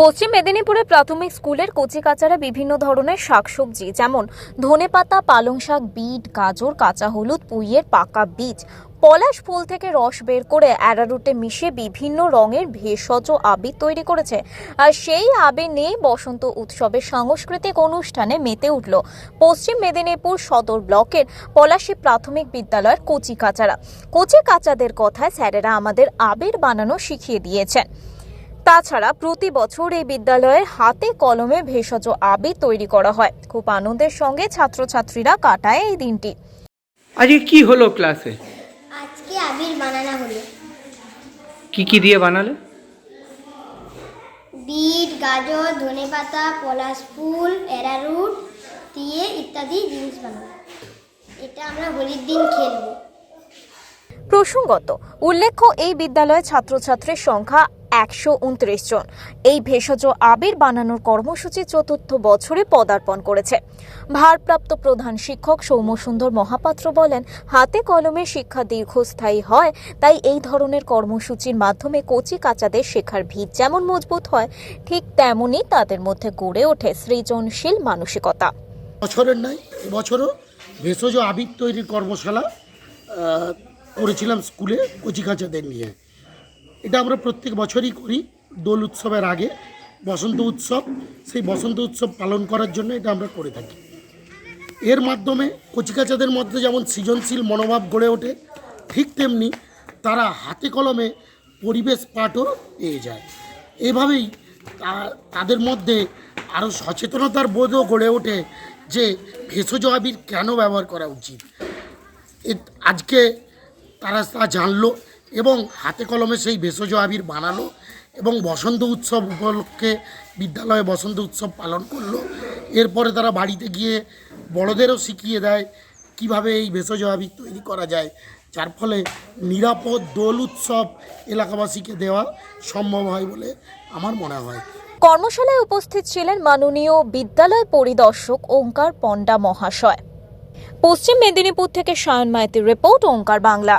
পশ্চিম মেদিনীপুরে প্রাথমিক স্কুলের কচিকাচারা বিভিন্ন ধরনের শাকসবজি, যেমন ধনেপাতা পালং শাক, বিট, গাজর, কাঁচা হলুদ, পুইয়ের পাকা বীজ, পলাশ ফুল থেকে রস বের করে অ্যারারুটে মিশিয়ে বিভিন্ন রঙের ভেষজ আবির তৈরি করেছে। আর সেই আবির নিয়ে বসন্ত উৎসবের সাংস্কৃতিক অনুষ্ঠানে মেতে উঠল পশ্চিম মেদিনীপুর সদর ব্লকের পলাশী প্রাথমিক বিদ্যালয়ের কচি কাচারা। কচি কাচাদের কথায় স্যারেরা আমাদের আবির বানানো শিখিয়ে দিয়েছেন। তাছাড়া প্রতি বছর এই বিদ্যালয়ের হাতে কলমে ভেষজ আবির তৈরি করা হয়। খুব আনন্দের সঙ্গে ছাত্রছাত্রীরা কাটায় এই দিনটি। আজকে কি হলো ক্লাসে? আজকে আবির বানানো হলো। কি কি দিয়ে বানালে? বিট গাজর ধনেপাতা পলাশ ফুল অ্যারারুট দিয়ে ইত্যাদি জিনিস বানাবো। এটা আমরা হোলির দিন খেলব। প্রসঙ্গত উল্লেখ্য এই বিদ্যালয়ে ছাত্রছাত্রীর সংখ্যা একশো উনত্রিশ জন। এই ভেষজ আবির বানানোর কর্মসূচি চতুর্থ বছরে পদার্পণ করেছে। ভারপ্রাপ্ত প্রধান শিক্ষক সৌম্যসুন্দর মহাপাত্র বলেন, হাতে কলমে শিক্ষা দীর্ঘস্থায়ী হয়, তাই এই ধরনের কর্মসূচির মাধ্যমে কচি কাচাদের শেখার ভিত যেমন মজবুত হয়, ঠিক তেমনই তাদের মধ্যে গড়ে ওঠে সৃজনশীল মানসিকতা। বছরের নয় এবছরও ভেষজ আবির তৈরির কর্মশালা করেছিলাম স্কুলে কচিকাচাদের নিয়ে। এটা আমরা প্রত্যেক বছরই করি দোল উৎসবের আগে। বসন্ত উৎসব, সেই বসন্ত উৎসব পালন করার জন্য এটা আমরা করে থাকি। এর মাধ্যমে কচিকাচাদের মধ্যে যেমন সৃজনশীল মনোভাব গড়ে ওঠে, ঠিক তেমনি তারা হাতে কলমে পরিবেশ পাঠও পেয়ে যায়। এভাবেই তাদের মধ্যে আরও সচেতনতার বোধও গড়ে ওঠে যে ভেষজ আবির কেন ব্যবহার করা উচিত। আজকে তারা তা জানলো এবং হাতে কলমে সেই ভেষজ আবির বানালো এবং বসন্ত উৎসব উপলক্ষে বিদ্যালয়ে বসন্ত উৎসব পালন করল। এরপরে তারা বাড়িতে গিয়ে বড়দেরও শিখিয়ে দেয় কীভাবে এই ভেষজ আবির তৈরি করা যায়। যার ফলে নিরাপদ দোল উৎসব এলাকাবাসীকে দেওয়া সম্ভব হয় বলে আমার মনে হয়। কর্মশালায় উপস্থিত ছিলেন মাননীয় বিদ্যালয় পরিদর্শক ওঙ্কার পণ্ডা মহাশয়। পশ্চিম মেদিনীপুর থেকে সায়ন মাইতির রিপোর্ট, ওঙ্কার বাংলা।